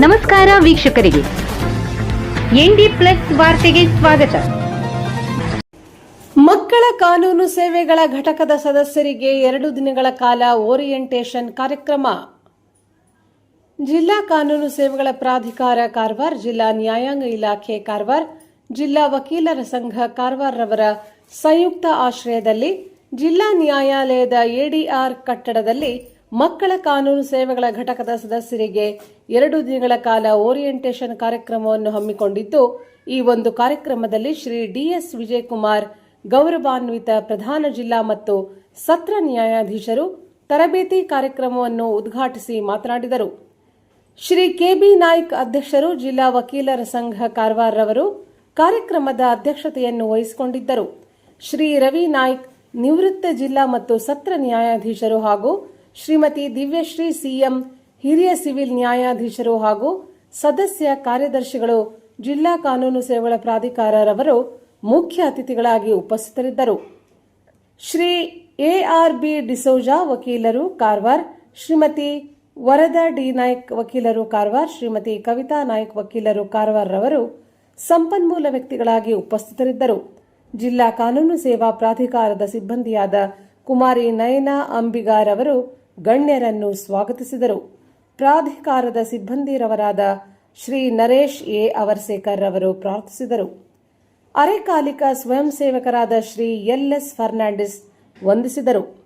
ನಮಸ್ಕಾರ ವೀಕ್ಷಕರಿಗೆ. ND plus ವಾರ್ತೆಗೆ ಸ್ವಾಗತ. ಮಕ್ಕಳ ಕಾನೂನು ಸೇವೆಗಳ ಘಟಕದ ಸದಸ್ಯರಿಗೆ ಎರಡು ದಿನಗಳ ಕಾಲ ಓರಿಯೆಂಟೇಷನ್ ಕಾರ್ಯಕ್ರಮ. ಜಿಲ್ಲಾ ಕಾನೂನು ಸೇವೆಗಳ ಪ್ರಾಧಿಕಾರ ಕಾರವಾರ, ಜಿಲ್ಲಾ ನ್ಯಾಯಾಂಗ ಇಲಾಖೆ ಕಾರವಾರ, ಜಿಲ್ಲಾ ವಕೀಲರ ಸಂಘ ಕಾರವಾರ ರವರ ಸಂಯುಕ್ತ ಆಶ್ರಯದಲ್ಲಿ ಜಿಲ್ಲಾ ನ್ಯಾಯಾಲಯದ ಎಡಿಆರ್ ಕಟ್ಟಡದಲ್ಲಿ ಮಕ್ಕಳ ಕಾನೂನು ಸೇವೆಗಳ ಘಟಕದ ಸದಸ್ಯರಿಗೆ ಎರಡು ದಿನಗಳ ಕಾಲ ಓರಿಯೆಂಟೇಷನ್ ಕಾರ್ಯಕ್ರಮವನ್ನು ಹಮ್ಮಿಕೊಂಡಿದ್ದು, ಈ ಒಂದು ಕಾರ್ಯಕ್ರಮದಲ್ಲಿ ಶ್ರೀ ಡಿಎಸ್ ವಿಜಯಕುಮಾರ್, ಗೌರವಾನ್ವಿತ ಪ್ರಧಾನ ಜಿಲ್ಲಾ ಮತ್ತು ಸತ್ರ ನ್ಯಾಯಾಧೀಶರು ತರಬೇತಿ ಕಾರ್ಯಕ್ರಮವನ್ನು ಉದ್ಘಾಟಿಸಿ ಮಾತನಾಡಿದರು. ಶ್ರೀ ಕೆಬಿ ನಾಯ್ಕ್ ಅಧ್ಯಕ್ಷರು ಜಿಲ್ಲಾ ವಕೀಲರ ಸಂಘ ಕಾರವಾರರವರು ಕಾರ್ಯಕ್ರಮದ ಅಧ್ಯಕ್ಷತೆಯನ್ನು ವಹಿಸಿಕೊಂಡಿದ್ದರು. ಶ್ರೀ ರವಿ ನಾಯ್ಕ್ ನಿವೃತ್ತ ಜಿಲ್ಲಾ ಮತ್ತು ಸತ್ರ ನ್ಯಾಯಾಧೀಶರು ಹಾಗೂ ಶ್ರೀಮತಿ ದಿವ್ಯಶ್ರೀ ಸಿಎಂ, ಹಿರಿಯ ಸಿವಿಲ್ ನ್ಯಾಯಾಧೀಶರು ಹಾಗೂ ಸದಸ್ಯ ಕಾರ್ಯದರ್ಶಿಗಳು, ಜಿಲ್ಲಾ ಕಾನೂನು ಸೇವೆಗಳ ಪ್ರಾಧಿಕಾರರವರು ಮುಖ್ಯ ಅತಿಥಿಗಳಾಗಿ ಉಪಸ್ಥಿತರಿದ್ದರು. ಶ್ರೀ ಎಆರ್ಬಿ ಡಿಸೋಜಾ ವಕೀಲರು ಕಾರವಾರ್, ಶ್ರೀಮತಿ ವರದಾ ಡಿ ನಾಯ್ಕ್ ವಕೀಲರು ಕಾರವಾರ್, ಶ್ರೀಮತಿ ಕವಿತಾ ನಾಯ್ಕ್ ವಕೀಲರು ಕಾರವಾರ್ ರವರು ಸಂಪನ್ಮೂಲ ವ್ಯಕ್ತಿಗಳಾಗಿ ಉಪಸ್ಥಿತರಿದ್ದರು. ಜಿಲ್ಲಾ ಕಾನೂನು ಸೇವಾ ಪ್ರಾಧಿಕಾರದ ಸಿಬ್ಬಂದಿಯಾದ ಕುಮಾರಿ ನಯನಾ ಅಂಬಿಗಾರ್ ಅವರು ಗಣ್ಯರನ್ನು ಸ್ವಾಗತಿಸಿದರು. ಪ್ರಾಧಿಕಾರದ ಸಿಬ್ಬಂದಿರವರಾದ ಶ್ರೀ ನರೇಶ್ ಎ. ಅವರ್ಸೇಕರ್ ಅವರು ಪ್ರಾರ್ಥಿಸಿದರು. ಅರೆಕಾಲಿಕ ಸ್ವಯಂ ಸೇವಕರಾದ ಶ್ರೀ ಎಲ್. ಎಸ್. ಫರ್ನಾಂಡಿಸ್ ವಂದಿಸಿದರು.